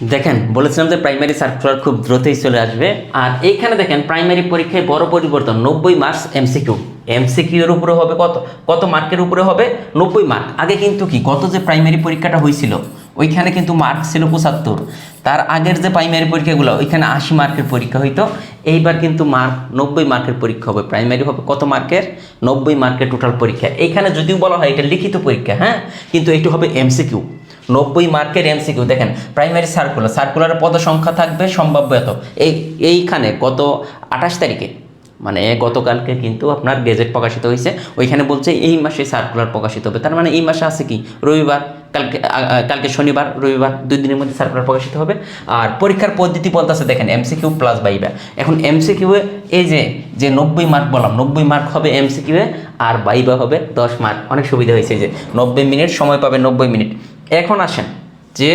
দেখেন, বলেছিলাম যে প্রাইমারি সার্কুলার খুব দ্রুতই চলে আসবে। আর এইখানে দেখেন প্রাইমারি পরীক্ষায় বড় পরিবর্তন, নব্বই মার্কস এমসিকিউ এমসিকিউ এর উপরে হবে কত? কত মার্কের উপরে হবে? নব্বই মার্ক আগে কিন্তু কি গত যে প্রাইমারি পরীক্ষাটা হয়েছিল, ওইখানে কিন্তু মার্ক ছিল পঁচাত্তর। তার আগের যে প্রাইমারি পরীক্ষাগুলো, ওইখানে আশি মার্কের পরীক্ষা হইতো। এইবার কিন্তু মার্ক নব্বই মার্কের পরীক্ষা হবে। প্রাইমারি হবে কত মার্কের নব্বই মার্কের টোটাল পরীক্ষা। এইখানে যদিও বলা হয় এটা লিখিত পরীক্ষা হ্যাঁ? কিন্তু এটি হবে এমসিকিউ নব্বই মার্কের এমসিকিউ দেখেন প্রাইমারি সার্কুলার সার্কুলারের পদ সংখ্যা থাকবে সম্ভাব্য এত। এই, এইখানে গত আঠাশ তারিখে মানে গতকালকে কিন্তু আপনার গেজেট প্রকাশিত হয়েছে, ওইখানে বলছে এই মাসে সার্কুলার প্রকাশিত হবে। তার মানে এই মাসে আছে কি? রবিবার, কালকে কালকে শনিবার, রবিবার, দুই দিনের মধ্যে সার্কুলার প্রকাশিত হবে। আর পরীক্ষার পদ্ধতি বলতেছে, দেখেন এমসিকিউ প্লাস বাইবা এখন এমসিকিউ এই যে যে নব্বই মার্ক বললাম, নব্বই মার্ক হবে এমসিকিউ আর বাইবা হবে দশ মার্ক অনেক সুবিধা হয়েছে যে, নব্বই মিনিট, সময় পাবে নব্বই মিনিট। এখন আসেন যে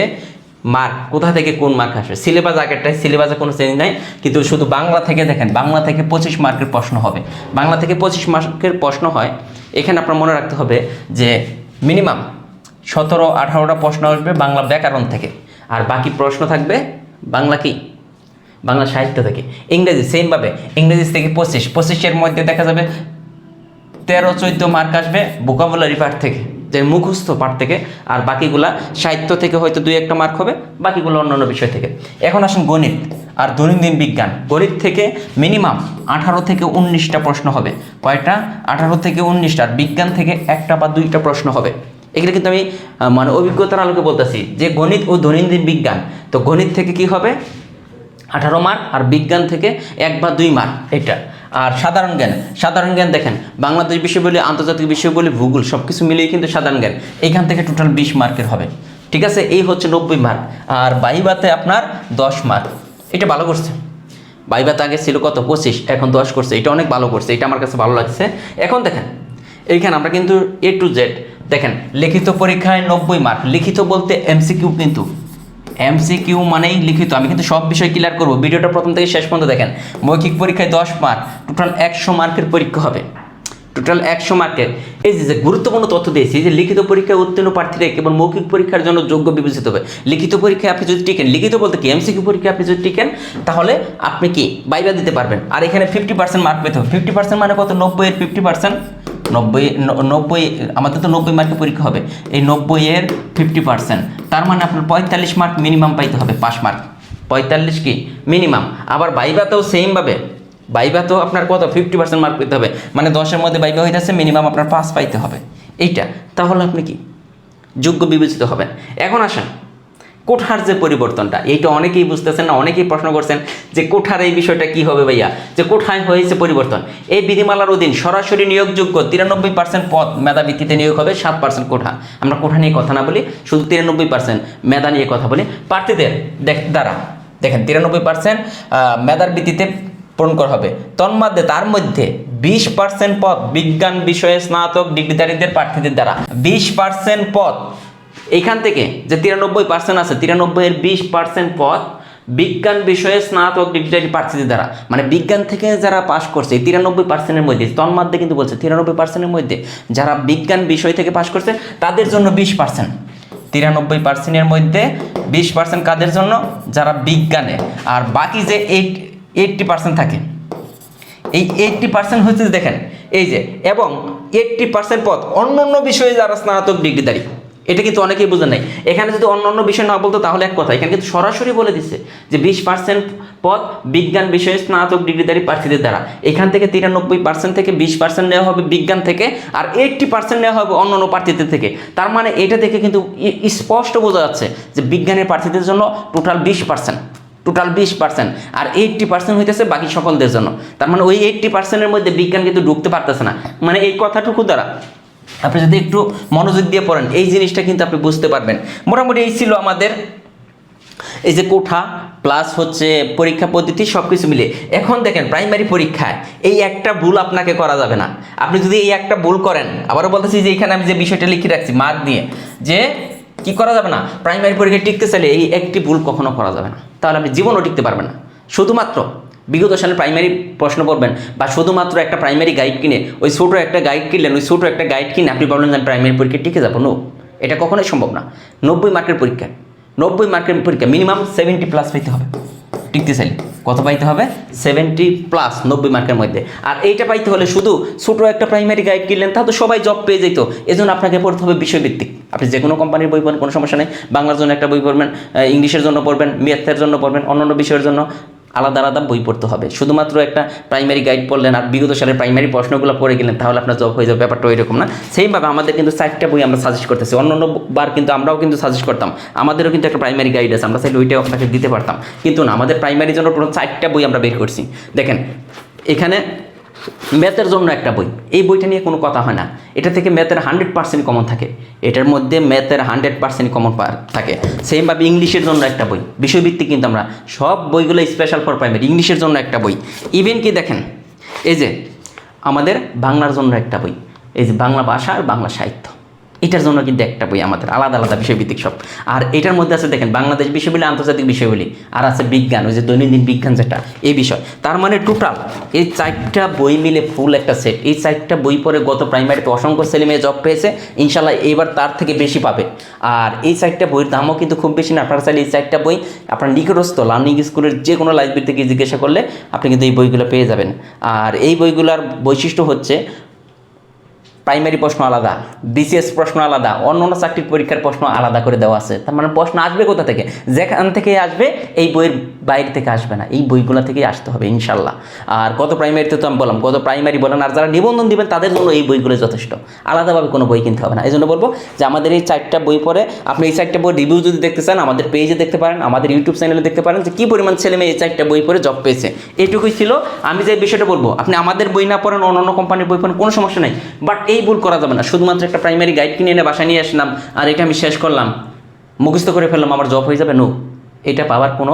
মার্ক কোথা থেকে কোন মার্ক আসবে? সিলেবাস আগেরটাই সিলেবাসে কোনো চেঞ্জ নাই, কিন্তু শুধু বাংলা থেকে দেখেন, বাংলা থেকে পঁচিশ মার্কের প্রশ্ন হবে। বাংলা থেকে পঁচিশ মার্কের প্রশ্ন হয়, এখানে আপনার মনে রাখতে হবে যে মিনিমাম সতেরো, আঠারোটা প্রশ্ন আসবে বাংলা ব্যাকরণ থেকে। আর বাকি প্রশ্ন থাকবে বাংলা কি? বাংলা সাহিত্য থেকে। ইংরেজি সেমভাবে ইংরেজি থেকে পঁচিশ। পঁচিশের মধ্যে দেখা যাবে তেরো, চোদ্দ মার্ক আসবে ভোকাবুলারি পার্ট থেকে। যে মুখস্থ পাঠ থেকে, আর বাকিগুলা সাহিত্য থেকে হয়তো দুই একটা মার্ক হবে, বাকিগুলো অন্যান্য বিষয় থেকে। এখন আসেন গণিত আর দৈনন্দিন বিজ্ঞান। গণিত থেকে মিনিমাম আঠারো থেকে উনিশটা প্রশ্ন হবে। কয়টা? আঠারো থেকে উনিশটা, আর বিজ্ঞান থেকে একটা বা দুইটা প্রশ্ন হবে। এগুলো কিন্তু আমি মানে অভিজ্ঞতার আলোকে বলতেছি যে গণিত ও দৈনন্দিন বিজ্ঞান, তো গণিত থেকে কি হবে? আঠারো মার্ক আর বিজ্ঞান থেকে এক বা দুই মার্ক এটা। আর সাধারণ জ্ঞান সাধারণ জ্ঞান দেখেন, বাংলাদেশ বিষয় বলে আন্তর্জাতিক বিষয় বলে ভূগোল সব কিছু মিলিয়ে কিন্তু সাধারণ জ্ঞান। এইখান থেকে টোটাল বিশ মার্কের হবে। ঠিক আছে? এই হচ্ছে নব্বই মার্ক। আর বাইবাতে আপনার দশ মার্ক। এটা ভালো করছে। বাইবাতে আগে ছিল কত? পঁচিশ, এখন দশ করছে। এটা অনেক ভালো করছে। এটা আমার কাছে ভালো লাগছে। এখন দেখেন, এইখানে আমরা কিন্তু এ টু জেড দেখেন, লিখিত পরীক্ষায় নব্বই মার্ক। লিখিত বলতে এমসিকিউ কিন্তু এমসিকিউ মানেই লিখিত। আমি কিন্তু সব বিষয় ক্লিয়ার করব। ভিডিওটা প্রথম থেকে শেষ পর্যন্ত দেখেন। মৌখিক পরীক্ষায় দশ মার্ক টোটাল একশো মার্কের পরীক্ষা হবে। টোটাল একশো মার্কের এই যে যে গুরুত্বপূর্ণ তথ্য দিয়েছি, যে লিখিত পরীক্ষায় উত্তীর্ণ প্রার্থীরা কেবল মৌখিক পরীক্ষার জন্য যোগ্য বিবেচিত হবে। লিখিত পরীক্ষায় আপনি যদি টিকেন, লিখিত বলতে কি? এমসিকিউ পরীক্ষায় আপনি যদি টিকেন, তাহলে আপনি কি? বাইবা দিতে পারবেন। আর এখানে ফিফটি পার্সেন্ট মার্ক পেতে হবে। ফিফটি পার্সেন্ট মানে কত? নব্বই এর ফিফটি পার্সেন্ট নব্বই নব্বই, আমাদের তো নব্বই মার্কের পরীক্ষা হবে। এই নব্বইয়ের ফিফটি পার্সেন্ট তার মানে আপনার পঁয়তাল্লিশ মার্ক মিনিমাম পাইতে হবে, পাঁচ মার্ক পঁয়তাল্লিশ কি? মিনিমাম আবার বাইবাতেও সেমভাবে বাইবাতেও আপনার কত? ফিফটি পার্সেন্ট মার্ক পেতে হবে। মানে দশের মধ্যে বাইবা হইতেছে মিনিমাম আপনার পাস পাইতে হবে। এইটা। তাহলে আপনি কি? যোগ্য বিবেচিত হবেন। এখন আসেন। কোঠার যে পরিবর্তনটা, এইটা অনেকেই বুঝতেছেন না, অনেকেই প্রশ্ন করছেন যে কোঠার এই বিষয়টা কি হবে ভাইয়া? যে কোঠায় হয়েছে পরিবর্তন। এই বিধিমালার অধীন সরাসরি নিয়োগযোগ্য তিরানব্বই পার্সেন্ট পদ মেধা ভিত্তিতে নিয়োগ হবে সাত পার্সেন্ট কোঠা। আমরা কোঠা নিয়ে কথা না বলি, শুধু তিরানব্বই পার্সেন্ট মেধা নিয়ে কথা বলি। প্রার্থীদের, দেখ দ্বারা দেখেন তিরানব্বই পার্সেন্ট মেধার ভিত্তিতে পূরণ করা হবে। তন্মধ্যে তার মধ্যে বিশ পার্সেন্ট পদ বিজ্ঞান বিষয়ে স্নাতক ডিগ্রিধারীদের প্রার্থীদের দ্বারা। বিশ পার্সেন্ট পদ এইখান থেকে যে তিরানব্বই পার্সেন্ট আছে তিরানব্বই এর বিশ পার্সেন্ট পথ বিজ্ঞান বিষয়ে স্নাতক ডিগ্রি প্রার্থীদের দ্বারা। মানে বিজ্ঞান থেকে যারা পাশ করছে তিরানব্বই পার্সেন্টের মধ্যে, তন্মাধ্যে কিন্তু বলছে, তিরানব্বই পার্সেন্টের মধ্যে যারা বিজ্ঞান বিষয় থেকে পাশ করছে, তাদের জন্য বিশ পার্সেন্ট তিরানব্বই পার্সেন্টের মধ্যে বিশ পার্সেন্ট কাদের জন্য? যারা বিজ্ঞানে। আর বাকি যে এইট এইটটি পার্সেন্ট থাকে, এই এইটটি পার্সেন্ট হচ্ছে দেখেন, এই যে, এবং এইটটি পার্সেন্ট পথ অন্য অন্য বিষয়ে যারা স্নাতক ডিগ্রিধারী এটা কিন্তু অনেকেই বুঝে নাই। এখানে যদি অন্য অন্য বিষয় না বলতো তাহলে এক কথা, এখানে কিন্তু সরাসরি বলে দিচ্ছে যে বিশ পার্সেন্ট পদ বিজ্ঞান বিষয়ে স্নাতক ডিগ্রিধারী প্রার্থীদের দ্বারা। এখান থেকে তিরানব্বই পার্সেন্ট থেকে বিশ পার্সেন্ট নেওয়া হবে বিজ্ঞান থেকে আর এইটটি পার্সেন্ট নেওয়া হবে অন্য অন্য প্রার্থীদের থেকে। তার মানে এটা থেকে কিন্তু স্পষ্ট বোঝা যাচ্ছে যে বিজ্ঞানের প্রার্থীদের জন্য টোটাল বিশ পার্সেন্ট টোটাল বিশ পার্সেন্ট আর এইটটি পার্সেন্ট হইতেছে বাকি সকলদের জন্য। তার মানে ওই এইটটি পার্সেন্টের মধ্যে বিজ্ঞান কিন্তু ঢুকতে পারতেছে না। মানে এই কথাটুকু দ্বারা আপনি যদি একটু মনোযোগ দিয়ে পড়েন, এই জিনিসটা কিন্তু আপনি বুঝতে পারবেন। মোটামুটি এই ছিল আমাদের এই যে কোঠা প্লাস হচ্ছে পরীক্ষা পদ্ধতি সব কিছু মিলে এখন দেখেন প্রাইমারি পরীক্ষায় এই একটা ভুল আপনাকে করা যাবে না। আপনি যদি এই একটা ভুল করেন, আবারও বলতেছি যে এখানে আমি যে বিষয়টা লিখে রাখছি মার্ক দিয়ে, যে কি করা যাবে না? প্রাইমারি পরীক্ষায় টিকতে চাইলে এই একটি ভুল কখনো করা যাবে না। তাহলে আপনি জীবনও টিকতে পারবেন না। শুধুমাত্র বিগত সালে প্রাইমারি প্রশ্ন করবেন বা শুধুমাত্র একটা প্রাইমারি গাইড কিনে, ওই ছোটো একটা গাইড কিনলেন, ওই ছোটো একটা গাইড কিনে আপনি যে আমি প্রাইমারি পরীক্ষায় টিকে যাব। নো এটা কখনোই সম্ভব না। নব্বই মার্কের পরীক্ষা, নব্বই মার্কের পরীক্ষা মিনিমাম সেভেন্টি প্লাস পেতে হবে। টিকতে চাইলে। কত পাইতে হবে? সেভেন্টি প্লাস নব্বই মার্কের মধ্যে। আর এইটা পাইতে হলে শুধু ছোটো একটা প্রাইমারি গাইড কিনলেন, তা তো সবাই জব পেয়ে যেত। এজন্য আপনাকে পড়তে হবে বিষয়ভিত্তিক। আপনি যে কোনো কোম্পানির বই পড়েন কোনো সমস্যা নেই। বাংলার জন্য একটা বই পড়বেন ইংলিশের জন্য পড়বেন ম্যাথের জন্য পড়বেন, অন্যান্য বিষয়ের জন্য। আলাদা আলাদা বই পড়তে হবে। শুধুমাত্র একটা প্রাইমারি গাইড পড়লেন আর বিগত সালের প্রাইমারি প্রশ্নগুলো পড়ে গেলেন, তাহলে আপনার জব হয়ে যাবে, ব্যাপারটা ওই রকম না। সেইভাবে আমাদের কিন্তু চারটা বই আমরা সাজেস্ট করতেছি। অন্য অন্য বার কিন্তু আমরাও কিন্তু সাজেস্ট করতাম। আমাদেরও কিন্তু একটা প্রাইমারি গাইড আছে, আমরা সেই ওইটাও আপনাকে দিতে পারতাম। কিন্তু না, আমাদের প্রাইমারির জন্য টোটাল চারটা বই আমরা বের করছি। দেখেন, এখানে ম্যাথের জন্য একটা বই। এই বইটা নিয়ে কোনো কথা হয় না। এটা থেকে ম্যাথের হান্ড্রেড পার্সেন্ট কমন থাকে। এটার মধ্যে ম্যাথের হান্ড্রেড পার্সেন্ট কমন থাকে। সেমভাবে ইংলিশের জন্য একটা বই। বিষয়ভিত্তিক কিন্তু আমরা সব বইগুলো স্পেশাল ফর প্রাইমারি ইংলিশের জন্য একটা বই। ইভেন কি দেখেন? এই যে, আমাদের বাংলার জন্য একটা বই। এই যে বাংলা ভাষা আর বাংলা সাহিত্য। এটার জন্য কিন্তু একটা বই আমাদের, আলাদা আলাদা বিষয়ভিত্তিক সব। আর এটার মধ্যে আছে দেখেন, বাংলাদেশ বিষয়গুলি আন্তর্জাতিক বিষয়গুলি আর আছে বিজ্ঞান, ওই যে দৈনন্দিন বিজ্ঞান যেটা, এই বিষয়। তার মানে টোটাল এই চারটা বই মিলে ফুল একটা সেট এই চারটা বই পড়ে গত প্রাইমারিতে অসংখ্য ছেলে মেয়ে জব পেয়েছে ইনশাল্লাহ এবার তার থেকে বেশি পাবে। আর এই চারটা বইয়ের দামও কিন্তু খুব বেশি না, আপনারা চাইলে এই চারটা বই আপনার নিকটস্থ লার্নিং স্কুলের যে কোনো লাইব্রেরি থেকে জিজ্ঞাসা করলে আপনি কিন্তু এই বইগুলো পেয়ে যাবেন। আর এই বইগুলোর বৈশিষ্ট্য হচ্ছে প্রাইমারি প্রশ্ন আলাদা বিসিএস প্রশ্ন আলাদা অন্য অন্য চাকরির পরীক্ষার প্রশ্ন আলাদা করে দেওয়া আছে। তার মানে প্রশ্ন আসবে কোথা থেকে? যেখান থেকে আসবে, এই বইয়ের বাইরে থেকে আসবে না। এই বইগুলো থেকেই আসতে হবে ইনশাল্লাহ আর কত প্রাইমারিতে তো আমি বললাম কত প্রাইমারি বলেন, আর যারা নিবন্ধন দিবেন, তাদের জন্য এই বইগুলো যথেষ্ট। আলাদাভাবে কোনো বই কিনতে হবে না। এই জন্য বলব যে আমাদের এই চারটা বই পড়ে, আপনি এই চারটা বই রিভিউ যদি দেখতে চান, আমাদের পেজে দেখতে পারেন, আমাদের ইউটিউব চ্যানেলে দেখতে পারেন যে কী পরিমাণ ছেলে মেয়ে এই চারটা বই পড়ে জব পেয়েছে। এইটুকুই ছিল। আমি যে বিষয়টা বলব, আপনি আমাদের বই না পড়েন অন্য অন্য কোম্পানির বই পড়েন, কোনো সমস্যা নেই। বাট এই ভুল করা যাবে না। শুধুমাত্র একটা প্রাইমারি গাইড কিনে এনে বাসায় নিয়ে আসলাম আর, এটা আমি শেষ করলাম। মুখস্থ করে ফেললাম, আমার জব হয়ে যাবে। নো, এটা পাওয়ার কোনো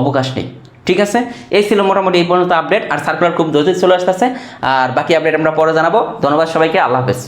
অবকাশ নেই। ঠিক আছে? এই ছিল মোটামুটি এই পর্যন্ত আপডেট আর সার্কুলার খুব দ্রুত চলে আসতেছে। আর বাকি আপডেট আমরা পরে জানাব। ধন্যবাদ সবাইকে, আল্লাহ হাফেজ।